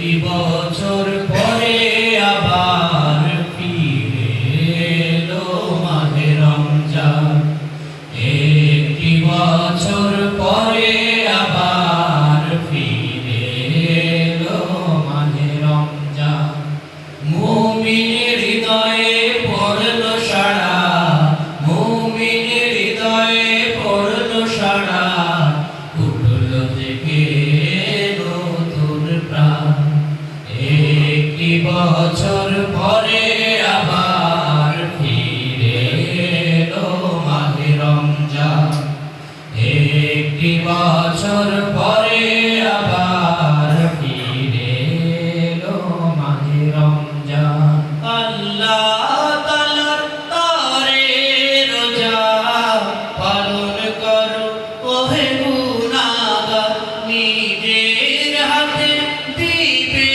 কোটি বছর পরে আবার একটি বছর পরে বছর পরে আবার ফিরে এলো মাহে রমজান। একটি বছর পরে আবার ফিরে এলো মাহে রমজান। আল্লাহ তালার তারে রোজা পালন করো, ওহে গুনাগা নিজের হাতে দিবে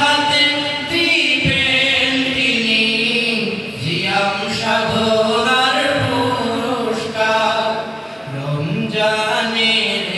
হাতে দিবেন তিনি। সিয়াম সাধনার পুরস্কার রমজানের